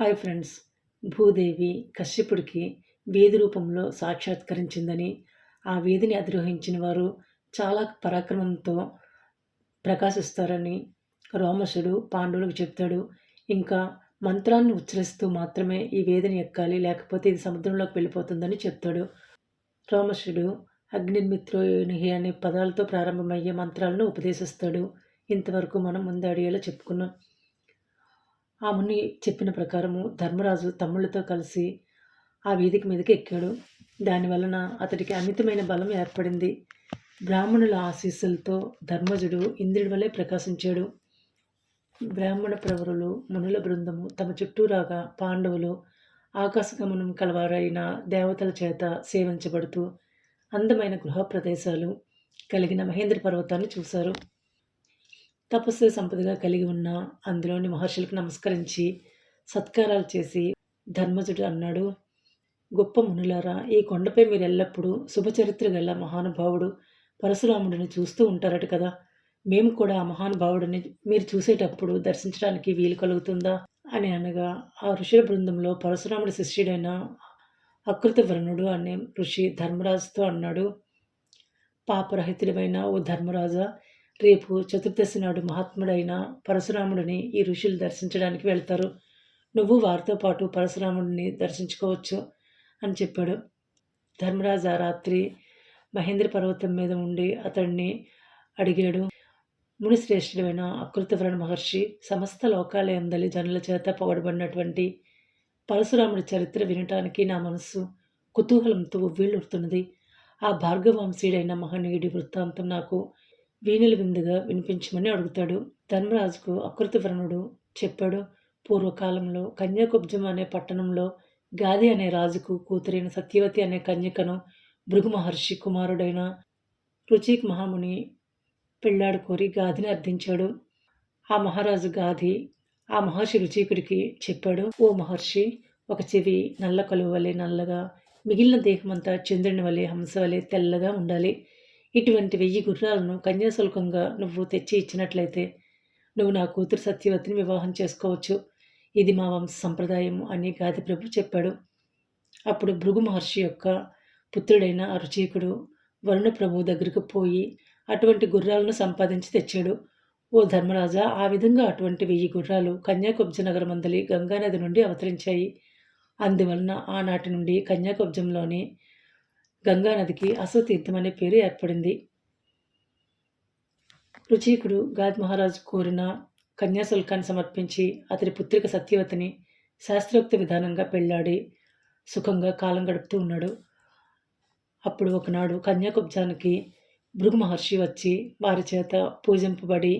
Hi friends. Bhudevi కశ్యపుడికి వేది రూపంలో సాక్షాత్కరించిందని ఆ వేదిని అధిరోహించిన వారు చాలా పరాక్రమంతో ప్రకాశిస్తారని రోమసుడు పాండవులకు చెప్తాడు. ఇంకా మంత్రాన్ని ఉచ్చరిస్తూ మాత్రమే ఈ వేదిని ఎక్కాలి లేకపోతే ఇది సముద్రంలోకి వెళ్ళిపోతుందని చెప్తాడు. రోమసుడు అగ్నిర్మిత్రోనిహి అనే పదాలతో ప్రారంభమయ్యే మంత్రాలను ఉపదేశిస్తాడు. ఇంతవరకు మనం ముందు అడిగేలా చెప్పుకున్నాం. ఆ ముని చెప్పిన ప్రకారము ధర్మరాజు తమ్ముళ్ళతో కలిసి ఆ వేదిక మీదకి ఎక్కాడు. దాని వలన అతడికి అమితమైన బలం ఏర్పడింది. బ్రాహ్మణుల ఆశీస్సులతో ధర్మజుడు ఇంద్రుడి వలె ప్రకాశించాడు. బ్రాహ్మణ ప్రవరులు మునుల బృందము తమ చుట్టూ రాగా పాండవులు ఆకాశగమనం కలవారైన దేవతల చేత సేవించబడుతూ అందమైన గృహ ప్రదేశాలు కలిగిన మహేంద్ర పర్వతాన్ని చూశారు. తపస్సు సంపదగా కలిగి ఉన్న అందులోని మహర్షులకు నమస్కరించి సత్కారాలు చేసి ధర్మజుడు అన్నాడు గొప్ప మునులారా ఈ కొండపై మీరు ఎల్లప్పుడూ శుభచరిత్ర గల మహానుభావుడు పరశురాముడిని చూస్తూ ఉంటారట కదా. మేము కూడా ఆ మహానుభావుడిని మీరు చూసేటప్పుడు దర్శించడానికి వీలు కలుగుతుందా? అని అనగా ఆ ఋషుల బృందంలో పరశురాముడి శిష్యుడైన అకృతవర్ణుడు అనే ఋషి ధర్మరాజుతో అన్నాడు పాపరహితుడమైన ఓ ధర్మరాజా రేపు చతుర్దశి నాడు మహాత్ముడైన పరశురాముడిని ఈ ఋషులు దర్శించడానికి వెళ్తారు. నువ్వు వారితో పాటు పరశురాముడిని దర్శించుకోవచ్చు అని చెప్పాడు. ధర్మరాజు ఆ రాత్రి మహేంద్ర పర్వతం మీద ఉండి అతడిని అడిగాడు. మునిశ్రేష్ఠుడైన అకృతవ్రణ మహర్షి సమస్త లోకాల ఎందలి జనుల చేత పొగడబడినటువంటి పరశురాముడి చరిత్ర వినటానికి నా మనస్సు కుతూహలంతో ఉవ్విళ్ళుడుతున్నది. ఆ భార్గవంశీయుడైన మహనీయుడి వృత్తాంతం నాకు వీణుల విందుగా వినిపించమని అడుగుతాడు. ధర్మరాజుకు అకృతవర్ణుడు చెప్పాడు. పూర్వకాలంలో కన్యాకుబ్జం అనే పట్టణంలో గాది అనే రాజుకు కూతురైన సత్యవతి అనే కన్యకను భృగు మహర్షి కుమారుడైన రుచిక్ మహాముని పెళ్ళాడు కోరి గాదిని అర్థించాడు. ఆ మహారాజు గాది ఆ మహర్షి రుచికుడికి చెప్పాడు. ఓ మహర్షి ఒక చెవి నల్ల కలువ వలె నల్లగా మిగిలిన దేహమంతా చంద్రుని వలె హంస వలె తెల్లగా ఉండాలి. ఇటువంటి వెయ్యి గుర్రాలను కన్యాశుల్కంగా నువ్వు తెచ్చి ఇచ్చినట్లయితే నువ్వు నా కూతురు సత్యవతిని వివాహం చేసుకోవచ్చు. ఇది మా వంశ సంప్రదాయం అని గాది ప్రభు చెప్పాడు. అప్పుడు భృగు మహర్షి యొక్క పుత్రుడైన అరుచీకుడు వరుణ ప్రభు దగ్గరకు పోయి అటువంటి గుర్రాలను సంపాదించి తెచ్చాడు. ఓ ధర్మరాజా ఆ విధంగా అటువంటి వెయ్యి గుర్రాలు కన్యాకుబ్జ నగరం మందలి గంగానది నుండి అవతరించాయి. అందువలన ఆనాటి నుండి కన్యాకుబ్జంలోని గంగానదికి అశ్వతీర్థం అనే పేరు ఏర్పడింది. రుచీకుడు గాద్ మహారాజు కోరిన కన్యాశుల్కాన్ని సమర్పించి అతని పుత్రిక సత్యవతిని శాస్త్రోక్త విధానంగా పెళ్ళాడి సుఖంగా కాలం గడుపుతూ ఉన్నాడు. అప్పుడు ఒకనాడు కన్యాకుబ్జానికి భృగు మహర్షి వచ్చి వారి చేత పూజింపబడి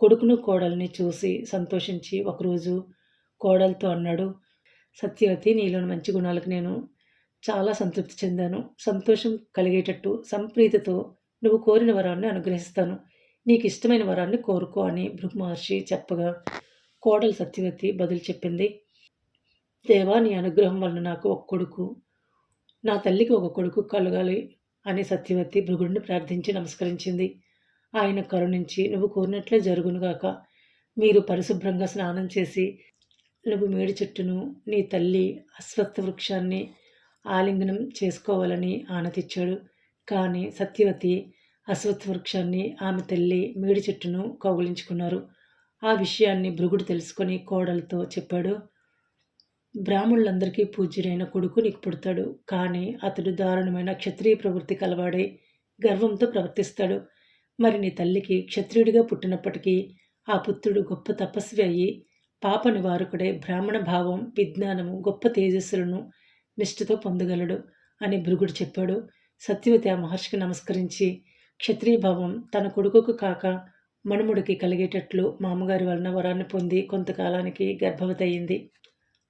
కొడుకును కోడల్ని చూసి సంతోషించి ఒకరోజు కోడలతో అన్నాడు సత్యవతి నీలోని మంచి గుణాలకు నేను చాలా సంతృప్తి చెందాను. సంతోషం కలిగేటట్టు సంప్రీతితో నువ్వు కోరిన వరాన్ని అనుగ్రహిస్తాను. నీకు ఇష్టమైన వరాన్ని కోరుకో అని మహర్షి చెప్పగా కోడలు సత్యవతి బదులు చెప్పింది. దేవా నీ అనుగ్రహం వలన నాకు ఒక కొడుకు నా తల్లికి ఒక కొడుకు కలగాలి అని సత్యవతి భృగుడిని ప్రార్థించి నమస్కరించింది. ఆయన కరుణించి నువ్వు కోరినట్లే జరుగునుగాక మీరు పరిశుభ్రంగా స్నానం చేసి నువ్వు మేడి చెట్టును నీ తల్లి అశ్వత్థ వృక్షాన్ని ఆలింగనం చేసుకోవాలని ఆనతిచ్చాడు కానీ సత్యవతి అశ్వత్ వృక్షాన్ని ఆమె తల్లి మేడి చెట్టును కౌగులించుకున్నారు. ఆ విషయాన్ని భృగుడు తెలుసుకొని కోడలతో చెప్పాడు బ్రాహ్మణులందరికీ పూజ్యుడైన కొడుకు నీకు పుడతాడు. కానీ అతడు దారుణమైన క్షత్రియ ప్రవృత్తి కలవాడై గర్వంతో ప్రవర్తిస్తాడు. మరి నీ తల్లికి క్షత్రియుడిగా పుట్టినప్పటికీ ఆ పుత్రుడు గొప్ప తపస్వి అయ్యి పాప నివారకుడై బ్రాహ్మణ భావం విజ్ఞానము గొప్ప తేజస్సులను నిష్ఠతో పొందగలడు అని భృగుడు చెప్పాడు. సత్యవతి ఆ మహర్షికి నమస్కరించి క్షత్రియభావం తన కొడుకుకు కాక మనుముడికి కలిగేటట్లు మామగారి వలన వరాన్ని పొంది కొంతకాలానికి గర్భవతి అయింది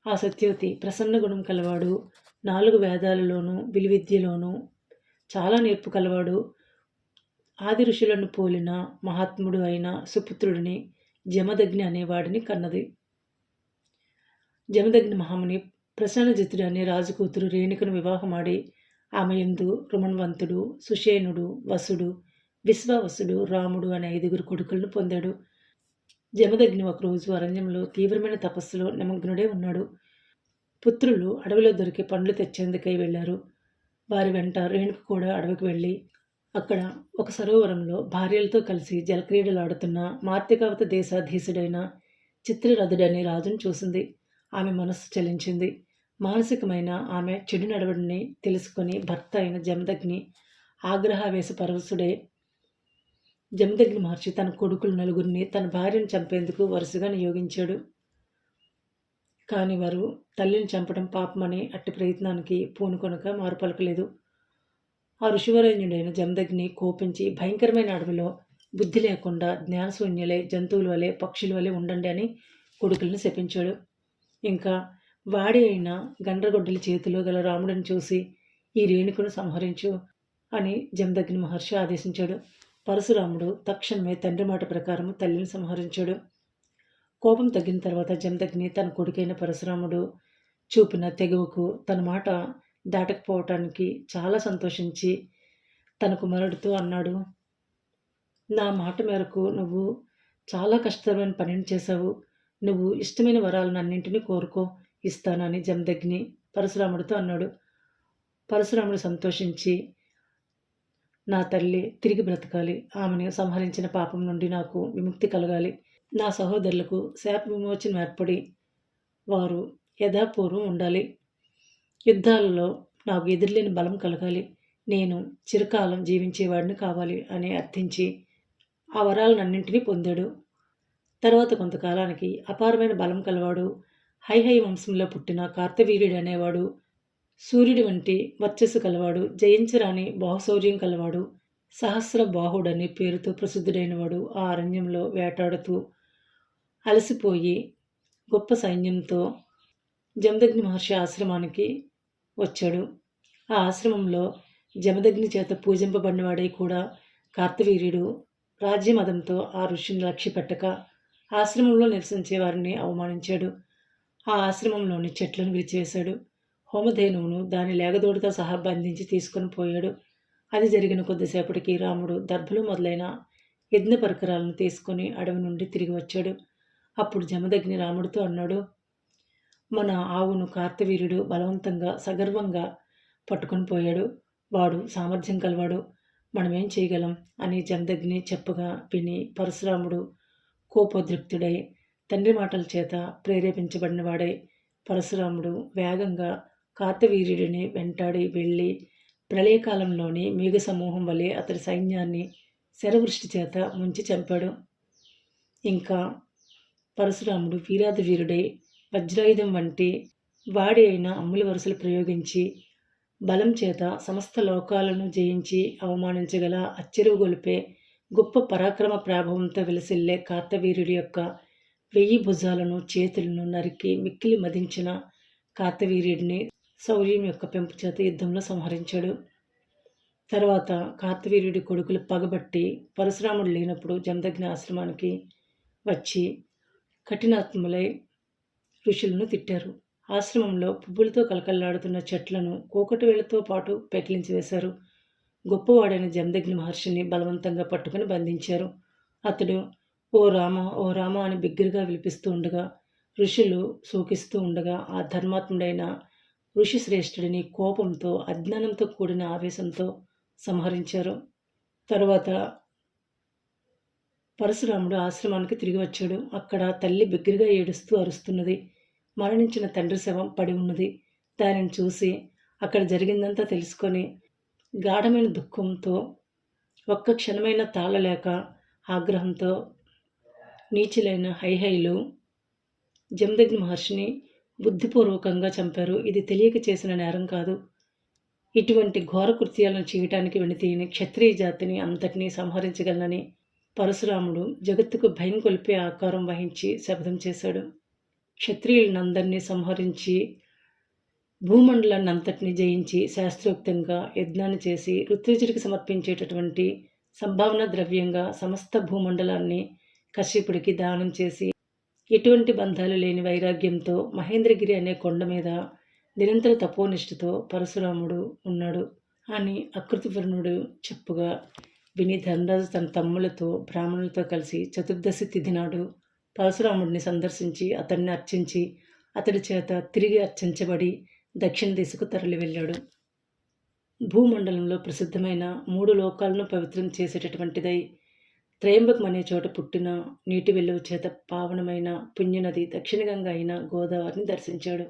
ఆ సత్యవతి ప్రసన్న గుణం కలవాడు నాలుగు వేదాలలోనూ విలువిద్యలోనూ చాలా నేర్పు కలవాడు. ఆది ఋషులను పోలిన మహాత్ముడు అయిన సుపుత్రుడిని జమదగ్ని అనేవాడిని కన్నది. జమదగ్ని మహాముని ప్రసన్నజితుడు అనే రాజుకూతురు రేణుకను వివాహమాడి ఆమె ఎందు రుమణవంతుడు సుషేనుడు వసుడు విశ్వావసుడు రాముడు అనే ఐదుగురు కొడుకులను పొందాడు. జమదగ్ని ఒకరోజు అరణ్యంలో తీవ్రమైన తపస్సులో నిమగ్నుడే ఉన్నాడు. పుత్రులు అడవిలో దొరికే పండ్లు తెచ్చేందుకై వెళ్ళారు. వారి వెంట రేణుక కూడా అడవికి వెళ్ళి అక్కడ ఒక సరోవరంలో భార్యలతో కలిసి జలక్రీడలాడుతున్న మార్తికావత దేశాధీశుడైన చిత్రరథుడని రాజును చూసింది. ఆమె మనస్సు చలించింది. మానసికమైన ఆమె చెడు నడవడిని తెలుసుకొని భర్త అయిన జమదగ్ని ఆగ్రహావేశ పరవశుడే జమదగ్ని మహర్షి తన కొడుకులు నలుగురిని తన భార్యను చంపేందుకు వరుసగా నియోగించాడు. కానీ వారు తల్లిని చంపడం పాపమని అట్టి ప్రయత్నానికి పూనుకొనక మారు పలకలేదు ఆ ఋషివరేణ్యుడైన జమదగ్ని కోపించి భయంకరమైన అడవిలో బుద్ధి లేకుండా జ్ఞానశూన్యులే జంతువుల వలె పక్షుల వలె ఉండండి అని కొడుకులను శపించాడు. ఇంకా వాడి అయిన గండ్రగొడ్డల చేతిలో గల రాముడిని చూసి ఈ రేణుకును సంహరించు అని జమదగ్ని మహర్షి ఆదేశించాడు. పరశురాముడు తక్షణమే తండ్రి మాట ప్రకారం తల్లిని సంహరించాడు. కోపం తగ్గిన తర్వాత జమదగ్ని తన కొడుకైన పరశురాముడు చూపిన తెగువకు తన మాట దాటకపోవటానికి చాలా సంతోషించి తన కుమారుడితో అన్నాడు నా మాట మేరకు నువ్వు చాలా కష్టమైన పనిని చేశావు. నువ్వు ఇష్టమైన వరాలను అన్నింటినీ కోరుకో. ఇస్తానని జమదగ్ని పరశురాముడితో అన్నాడు. పరశురాముడు సంతోషించి నా తల్లి తిరిగి బ్రతకాలి. ఆమెను సంహరించిన పాపం నుండి నాకు విముక్తి కలగాలి. నా సహోదరులకు శాప విమోచనం ఏర్పడి వారు యథాపూర్వం ఉండాలి. యుద్ధాలలో నాకు ఎదురులేని బలం కలగాలి. నేను చిరకాలం జీవించేవాడిని కావాలి అని అర్థించి ఆ వరాలన్నింటినీ పొందాడు. తర్వాత కొంతకాలానికి అపారమైన బలం కలవాడు. హైహై వంశంలో పుట్టిన కార్తవీర్యుడు అనేవాడు. సూర్యుడి వంటి వర్చస్సు కలవాడు. జయించరాని బాహుశౌర్యం కలవాడు. సహస్ర బాహుడని పేరుతో ప్రసిద్ధుడైనవాడు ఆ అరణ్యంలో వేటాడుతూ అలసిపోయి గొప్ప సైన్యంతో జమదగ్ని మహర్షి ఆశ్రమానికి వచ్చాడు. ఆ ఆశ్రమంలో జమదగ్ని చేత పూజింపబడినవాడై కూడా కార్తవీర్యుడు రాజ్యమదంతో ఆ ఋషిని లక్ష్యపెట్టక ఆశ్రమంలో నివసించే వారిని అవమానించాడు. ఆ ఆశ్రమంలోని చెట్లను విరిచివేశాడు. హోమధేనువును దాని లేగదోడితో సహా బంధించి తీసుకొని పోయాడు. అది జరిగిన కొద్దిసేపటికి రాముడు దర్భలు మొదలైన యజ్ఞ పరికరాలను తీసుకొని అడవి నుండి తిరిగి వచ్చాడు. అప్పుడు జమదగ్ని రాముడితో అన్నాడు మన ఆవును కార్తవీర్యుడు బలవంతంగా సగర్వంగా పట్టుకొని పోయాడు. వాడు సామర్థ్యం కలవాడు మనమేం చేయగలం? అని జమదగ్ని చెప్పగా విని పరశురాముడు కోపోద్రిక్తుడై తండ్రి మాటల చేత ప్రేరేపించబడినవాడై పరశురాముడు వేగంగా కార్తవీర్యుడిని వెంటాడి వెళ్ళి ప్రళయకాలంలోని మేఘ సమూహం వలె అతడి సైన్యాన్ని శరవృష్టి చేత ముంచి చంపాడు. ఇంకా పరశురాముడు వీరాది వీరుడై వజ్రాయుధం వంటి వాడి అయిన అమ్ముల వరుసలు ప్రయోగించి బలం చేత సమస్త లోకాలను జయించి అవమానించగల అచ్చెరువు గొలిపే గొప్ప పరాక్రమ ప్రాభవంతో వెలసిల్లే కార్తవీరుడి యొక్క వెయ్యి భుజాలను చేతులను నరికి మిక్కిలి మదించిన కార్తవీర్యుడిని శౌర్యం యొక్క పెంపు చేత యుద్ధంలో సంహరించాడు. తర్వాత కార్తవీర్యుడి కొడుకులు పగబట్టి పరశురాముడు లేనప్పుడు జమదగ్ని ఆశ్రమానికి వచ్చి కఠినాత్ములై ఋషులను తిట్టారు. ఆశ్రమంలో పువ్వులతో కలకల్లాడుతున్న చెట్లను కోకటి వేళ్ళతో పాటు పెకిలించి వేశారు. గొప్పవాడైన జమదగ్ని మహర్షిని బలవంతంగా పట్టుకుని బంధించారు. అతడు ఓ రామ ఓ రామ అని బిగ్గరగా విలిపిస్తూ ఉండగా ఋషులు శోకిస్తూ ఉండగా ఆ ధర్మాత్ముడైన ఋషి శ్రేష్ఠుడిని కోపంతో అజ్ఞానంతో కూడిన ఆవేశంతో సంహరించారు. తర్వాత పరశురాముడు ఆశ్రమానికి తిరిగి వచ్చాడు. అక్కడ తల్లి బిగ్గరగా ఏడుస్తూ అరుస్తున్నది. మరణించిన తండ్రి శవం పడి ఉన్నది. దానిని చూసి అక్కడ జరిగిందంతా తెలుసుకొని గాఢమైన దుఃఖంతో ఒక్క క్షణమైన తాళలేక ఆగ్రహంతో నీచులైన హైహైలు జమదగ్ని మహర్షిని బుద్ధిపూర్వకంగా చంపారు. ఇది తెలియక చేసిన నేరం కాదు. ఇటువంటి ఘోర కృత్యాలను చేయటానికి వెనుతీయని క్షత్రియ జాతిని అంతటినీ సంహరించగలనని పరశురాముడు జగత్తుకు భయం కొలిపే ఆకారం వహించి శబ్దం చేశాడు. క్షత్రియులనందరినీ సంహరించి భూమండలాన్ని అంతటిని జయించి శాస్త్రోక్తంగా యజ్ఞాన్ని చేసి ఋత్విజుడికి సమర్పించేటటువంటి సంభావన ద్రవ్యంగా సమస్త భూమండలాన్ని కశ్యపుడికి దానం చేసి ఎటువంటి బంధాలు లేని వైరాగ్యంతో మహేంద్రగిరి అనే కొండ మీద నిరంతర తపోనిష్ఠతో పరశురాముడు ఉన్నాడు అని అకృతివర్ణుడు చెప్పుగా విని ధనరాజు తన తమ్ములతో బ్రాహ్మణులతో కలిసి చతుర్దశి తిథి నాడు పరశురాముడిని సందర్శించి అతన్ని అర్చించి అతడి చేత తిరిగి అర్చించబడి దక్షిణ దిశకు తరలి వెళ్ళాడు. భూమండలంలో ప్రసిద్ధమైన మూడు లోకాలను పవిత్రం చేసేటటువంటిదై త్రయంబకం అనే చోట పుట్టిన నీటి వెలువ చేత పావనమైన పుణ్యనది దక్షిణ గంగ అయిన గోదావరిని దర్శించాడు.